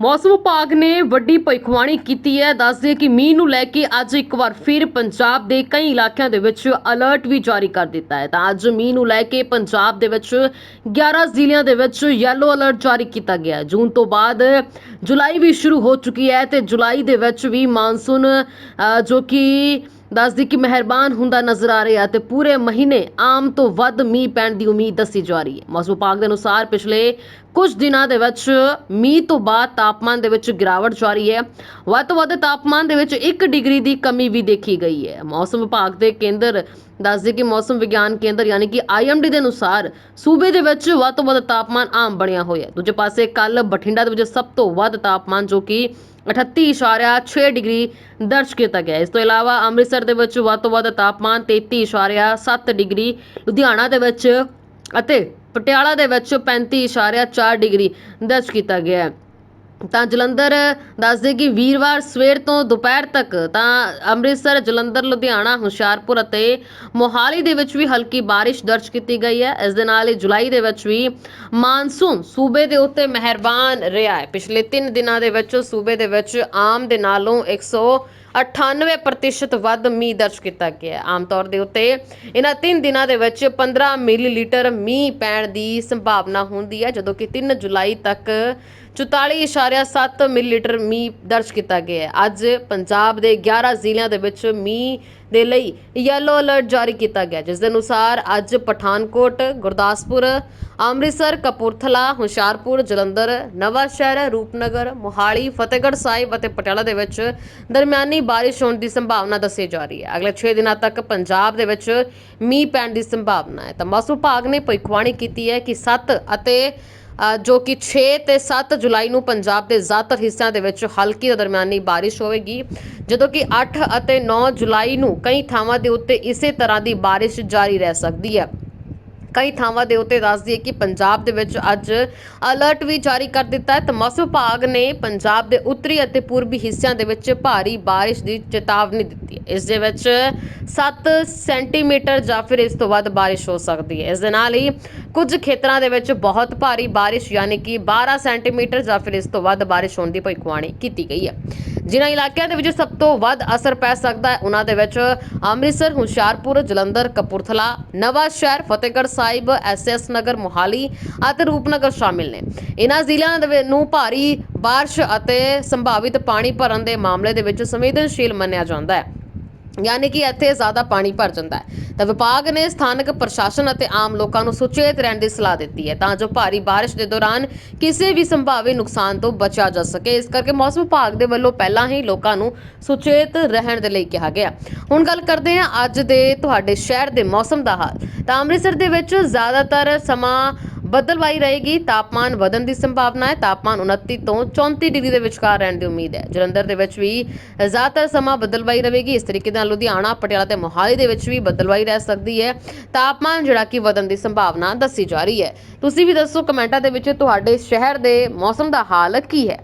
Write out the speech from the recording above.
ਮੌਸਮ ਵਿਭਾਗ ਨੇ ਵੱਡੀ ਭਵਿੱਖਬਾਣੀ ਕੀਤੀ ਹੈ। ਦੱਸਦੇ ਕਿ ਮੀਂਹ ਨੂੰ ਲੈ ਕੇ ਅੱਜ ਇੱਕ ਵਾਰ ਫਿਰ ਪੰਜਾਬ ਦੇ ਕਈ ਇਲਾਕਿਆਂ ਦੇ ਵਿੱਚ ਅਲਰਟ ਵੀ ਜਾਰੀ ਕਰ ਦਿੱਤਾ ਹੈ। ਤਾਂ ਅੱਜ ਮੀਂਹ ਨੂੰ ਲੈ ਕੇ ਪੰਜਾਬ ਦੇ ਵਿੱਚ 11 ਜ਼ਿਲ੍ਹਿਆਂ ਦੇ ਵਿੱਚ ਯੈਲੋ ਅਲਰਟ ਜਾਰੀ ਕੀਤਾ ਗਿਆ ਜੂਨ ਤੋਂ ਬਾਅਦ ਜੁਲਾਈ ਵੀ ਸ਼ੁਰੂ ਹੋ ਚੁੱਕੀ ਹੈ ਤੇ ਜੁਲਾਈ ਦੇ ਵਿੱਚ ਵੀ ਮਾਨਸੂਨ ਜੋ ਕਿ ਦੱਸਦੀ ਕਿ ਮਿਹਰਬਾਨ ਹੁੰਦਾ ਨਜ਼ਰ ਆ ਰਿਹਾ ਤੇ ਪੂਰੇ ਮਹੀਨੇ ਆਮ ਤੋਂ ਵੱਧ ਮੀਂਹ ਪੈਣ ਦੀ ਉਮੀਦ ਦੱਸੀ ਜਾ ਰਹੀ ਹੈ। ਮੌਸਮ ਵਿਭਾਗ ਦੇ ਅਨੁਸਾਰ ਪਿਛਲੇ ਕੁਝ ਦਿਨਾਂ ਦੇ ਵਿੱਚ ਮੀਂਹ ਤੋਂ ਬਾਅਦ ਤਾਪਮਾਨ ਦੇ ਵਿੱਚ ਗਿਰਾਵਟ ਜਾਰੀ ਹੈ। ਵੱਧ ਤੋਂ ਵੱਧ ਤਾਪਮਾਨ ਦੇ ਵਿੱਚ 1 ਡਿਗਰੀ ਦੀ ਕਮੀ ਵੀ ਦੇਖੀ ਗਈ ਹੈ। ਮੌਸਮ ਵਿਭਾਗ ਦੇ ਕੇਂਦਰ ਦੱਸਦੇ ਕਿ ਮੌਸਮ ਵਿਗਿਆਨ ਕੇਂਦਰ ਯਾਨੀ ਕਿ ਆਈਐਮਡੀ ਦੇ ਅਨੁਸਾਰ ਸੂਬੇ ਦੇ ਵਿੱਚ ਵੱਧ ਤੋਂ ਵੱਧ ਤਾਪਮਾਨ ਆਮ ਬਣਿਆ ਹੋਇਆ ਹੈ। ਦੂਜੇ ਪਾਸੇ ਕੱਲ ਬਠਿੰਡਾ ਦੇ ਵਿੱਚ ਸਭ ਤੋਂ ਵੱਧ ਤਾਪਮਾਨ ਜੋ ਕਿ 38.6 ਡਿਗਰੀ ਦਰਜ ਕੀਤਾ ਗਿਆ ਇਸ ਤੋਂ ਇਲਾਵਾ ਅੰਮ੍ਰਿਤਸਰ ਦੇ ਵਿੱਚ ਵੱਧ ਤੋਂ ਵੱਧ ਤਾਪਮਾਨ 33.7 ਡਿਗਰੀ, ਲੁਧਿਆਣਾ ਦੇ ਵਿੱਚ ਅਤੇ ਪਟਿਆਲਾ ਦੇ ਵਿੱਚ 35.4 ਡਿਗਰੀ ਦਰਜ ਕੀਤਾ ਗਿਆ ਹੈ। ਤਾਂ ਜਲੰਧਰ ਦੱਸਦੇ ਕਿ ਵੀਰਵਾਰ ਸਵੇਰ ਤੋਂ ਦੁਪਹਿਰ ਤੱਕ ਤਾਂ ਅੰਮ੍ਰਿਤਸਰ, ਜਲੰਧਰ, ਲੁਧਿਆਣਾ, ਹੁਸ਼ਿਆਰਪੁਰ ਅਤੇ ਮੋਹਾਲੀ ਦੇ ਵਿੱਚ ਵੀ ਹਲਕੀ ਬਾਰਿਸ਼ ਦਰਜ ਕੀਤੀ ਗਈ ਹੈ। ਇਸ ਦੇ ਨਾਲ ਹੀ ਜੁਲਾਈ ਦੇ ਵਿੱਚ ਵੀ ਮਾਨਸੂਨ ਸੂਬੇ ਦੇ ਉੱਤੇ ਮਿਹਰਬਾਨ ਰਿਹਾ ਹੈ। ਪਿਛਲੇ 3 ਦਿਨਾਂ ਦੇ ਵਿੱਚ ਸੂਬੇ ਦੇ ਵਿੱਚ ਆਮ ਦੇ ਨਾਲੋਂ 100 98% ਵੱਧ ਮੀਂਹ ਦਰਜ ਕੀਤਾ ਗਿਆ ਆਮ ਤੌਰ ਦੇ ਉੱਤੇ ਇਹਨਾਂ 3 ਦਿਨਾਂ ਦੇ ਵਿੱਚ 15 ਮਿਲੀਲੀਟਰ ਮੀਂਹ ਪੈਣ ਦੀ ਸੰਭਾਵਨਾ ਹੁੰਦੀ ਹੈ, ਜਦੋਂ ਕਿ 3 ਜੁਲਾਈ ਤੱਕ 44.7 ਮਿਲੀਲੀਟਰ ਮੀਂਹ ਦਰਜ ਕੀਤਾ ਗਿਆ ਹੈ। ਅੱਜ ਪੰਜਾਬ ਦੇ 11 ਜ਼ਿਲ੍ਹਿਆਂ ਦੇ ਵਿੱਚ ਮੀਂਹ ਦੇ ਲਈ ਯੈਲੋ ਅਲਰਟ ਜਾਰੀ ਕੀਤਾ ਗਿਆ ਜਿਸ ਦੇ ਅਨੁਸਾਰ ਅੱਜ ਪਠਾਨਕੋਟ, ਗੁਰਦਾਸਪੁਰ, ਅੰਮ੍ਰਿਤਸਰ, ਕਪੂਰਥਲਾ, ਹੁਸ਼ਿਆਰਪੁਰ, ਜਲੰਧਰ ਨਵਾਂ ਸ਼ਹਿਰ ਰੂਪਨਗਰ, ਮੋਹਾਲੀ, ਫਤਿਹਗੜ੍ਹ ਸਾਹਿਬ ਅਤੇ ਪਟਿਆਲਾ ਦੇ ਵਿੱਚ ਦਰਮਿਆਨੀ ਬਾਰਿਸ਼ ਹੋਣ ਦੀ ਸੰਭਾਵਨਾ ਦੱਸੀ ਜਾ ਰਹੀ ਹੈ। ਅਗਲੇ 6 ਦਿਨਾਂ ਤੱਕ ਪੰਜਾਬ ਦੇ ਵਿੱਚ ਮੀਂਹ ਪੈਣ ਦੀ ਸੰਭਾਵਨਾ ਹੈ। ਤਾਂ ਮੌਸਮ ਵਿਭਾਗ ਨੇ ਭਵਿੱਖਬਾਣੀ ਕੀਤੀ ਹੈ ਕਿ 7 ਅਤੇ ਜੋ ਕਿ 6 ਤੇ 7 ਜੁਲਾਈ ਨੂੰ ਪੰਜਾਬ ਦੇ ਜ਼ਿਆਦਾਤਰ ਹਿੱਸਿਆਂ ਦੇ ਵਿੱਚ ਹਲਕੀ ਤੋਂ ਦਰਮਿਆਨੀ ਬਾਰਿਸ਼ ਹੋਵੇਗੀ। ਜਦੋਂ ਕਿ 8 ਅਤੇ 9 ਜੁਲਾਈ ਨੂੰ ਕਈ ਥਾਵਾਂ ਦੇ ਉੱਤੇ ਇਸੇ ਤਰ੍ਹਾਂ ਦੀ ਬਾਰਿਸ਼ ਜਾਰੀ ਰਹਿ ਸਕਦੀ ਹੈ। ਕਈ ਥਾਵਾਂ ਦੇ ਉੱਤੇ ਦੱਸ ਦਈਏ ਕਿ ਪੰਜਾਬ ਦੇ ਵਿੱਚ ਅੱਜ ਅਲਰਟ ਵੀ ਜਾਰੀ ਕਰ ਦਿੱਤਾ ਹੈ। ਤਾਂ ਮੌਸਮ ਵਿਭਾਗ ਨੇ ਪੰਜਾਬ ਦੇ ਉੱਤਰੀ ਅਤੇ ਪੂਰਬੀ ਹਿੱਸਿਆਂ ਦੇ ਵਿੱਚ ਭਾਰੀ ਬਾਰਿਸ਼ ਦੀ ਚੇਤਾਵਨੀ ਦਿੱਤੀ ਹੈ। ਇਸ ਦੇ ਵਿੱਚ 7 ਸੈਂਟੀਮੀਟਰ ਜਾਂ ਫਿਰ ਇਸ ਤੋਂ ਵੱਧ ਬਾਰਿਸ਼ ਹੋ ਸਕਦੀ ਹੈ। ਇਸ ਦੇ ਨਾਲ ਹੀ ਕੁਝ ਖੇਤਰਾਂ ਦੇ ਵਿੱਚ ਬਹੁਤ ਭਾਰੀ ਬਾਰਿਸ਼, ਯਾਨੀ ਕਿ 12 ਸੈਂਟੀਮੀਟਰ ਜਾਂ ਫਿਰ ਇਸ ਤੋਂ ਵੱਧ ਬਾਰਿਸ਼ ਹੋਣ ਦੀ ਭਵਿੱਖਬਾਣੀ ਕੀਤੀ ਗਈ ਹੈ। ਜਿਨ੍ਹਾਂ ਇਲਾਕਿਆਂ ਦੇ ਵਿੱਚ ਸਭ ਤੋਂ ਵੱਧ ਅਸਰ ਪੈ ਸਕਦਾ ਹੈ, ਉਹਨਾਂ ਦੇ ਵਿੱਚ ਅੰਮ੍ਰਿਤਸਰ, ਹੁਸ਼ਿਆਰਪੁਰ, ਜਲੰਧਰ, ਕਪੂਰਥਲਾ ਨਵਾਂ ਸ਼ਹਿਰ ਫਤਿਹਗੜ੍ਹ ਸਾਹਿਬ ਐਸਐਸ ਨਗਰ ਮੋਹਾਲੀ ਅਤੇ ਰੂਪਨਗਰ ਸ਼ਾਮਿਲ ਨੇ ਇਹਨਾਂ ਜ਼ਿਲ੍ਹਿਆਂ ਦੇ ਵਿੱਚ ਨੂੰ ਭਾਰੀ بارش ਅਤੇ ਸੰਭਾਵਿਤ ਪਾਣੀ ਭਰਨ ਦੇ ਮਾਮਲੇ ਦੇ ਵਿੱਚ ਸੰਵੇਦਨਸ਼ੀਲ ਮੰਨਿਆ ਜਾਂਦਾ ਹੈ ਯਾਨੀ ਕਿ ਇੱਥੇ ਜ਼ਿਆਦਾ ਪਾਣੀ ਭਰ ਜਾਂਦਾ ਹੈ। ਤਾਂ ਵਿਭਾਗ ਨੇ ਸਥਾਨਕ ਪ੍ਰਸ਼ਾਸਨ ਅਤੇ ਆਮ ਲੋਕਾਂ ਨੂੰ ਸੁਚੇਤ ਰਹਿਣ ਦੀ ਸਲਾਹ ਦਿੱਤੀ ਹੈ। ਤਾਂ ਜੋ ਭਾਰੀ ਬਾਰਿਸ਼ ਦੇ ਦੌਰਾਨ ਕਿਸੇ ਵੀ ਸੰਭਾਵੀ ਨੁਕਸਾਨ ਤੋਂ ਬਚਿਆ ਜਾ ਸਕੇ, ਇਸ ਕਰਕੇ ਮੌਸਮ ਵਿਭਾਗ ਦੇ ਵੱਲੋਂ ਪਹਿਲਾਂ ਹੀ ਲੋਕਾਂ ਨੂੰ ਸੁਚੇਤ ਰਹਿਣ ਦੇ ਲਈ ਕਿਹਾ ਗਿਆ। ਹੁਣ ਗੱਲ ਕਰਦੇ ਹਾਂ ਅੱਜ ਦੇ ਤੁਹਾਡੇ ਸ਼ਹਿਰ ਦੇ ਮੌਸਮ ਦਾ ਹਾਲ। ਤਾਂ ਅੰਮ੍ਰਿਤਸਰ ਦੇ ਵਿੱਚ ਜ਼ਿਆਦਾਤਰ ਸਮਾਂ ਬੱਦਲਵਾਈ ਰਹੇਗੀ। ਤਾਪਮਾਨ ਵਧਣ ਦੀ ਸੰਭਾਵਨਾ ਹੈ। ਤਾਪਮਾਨ 29 ਤੋਂ 34 ਡਿਗਰੀ ਦੇ ਵਿਚਕਾਰ ਰਹਿਣ ਦੀ ਉਮੀਦ ਹੈ। ਜਲੰਧਰ ਦੇ ਵਿੱਚ ਵੀ ਜ਼ਿਆਦਾਤਰ ਸਮਾਂ ਬੱਦਲਵਾਈ ਰਹੇਗੀ। ਇਸ ਤਰੀਕੇ ਨਾਲ ਲੁਧਿਆਣਾ, ਪਟਿਆਲਾ ਤੇ ਮੋਹਾਲੀ ਦੇ ਵਿੱਚ ਵੀ ਬੱਦਲਵਾਈ ਰਹਿ ਸਕਦੀ ਹੈ। ਤਾਪਮਾਨ ਜਿਹੜਾ ਕਿ ਵਧਣ ਦੀ ਸੰਭਾਵਨਾ ਦੱਸੀ ਜਾ ਰਹੀ ਹੈ। ਤੁਸੀਂ ਵੀ ਦੱਸੋ ਕਮੈਂਟਾਂ ਦੇ ਵਿੱਚ ਤੁਹਾਡੇ ਸ਼ਹਿਰ ਦੇ ਮੌਸਮ ਦਾ ਹਾਲ ਕੀ ਹੈ।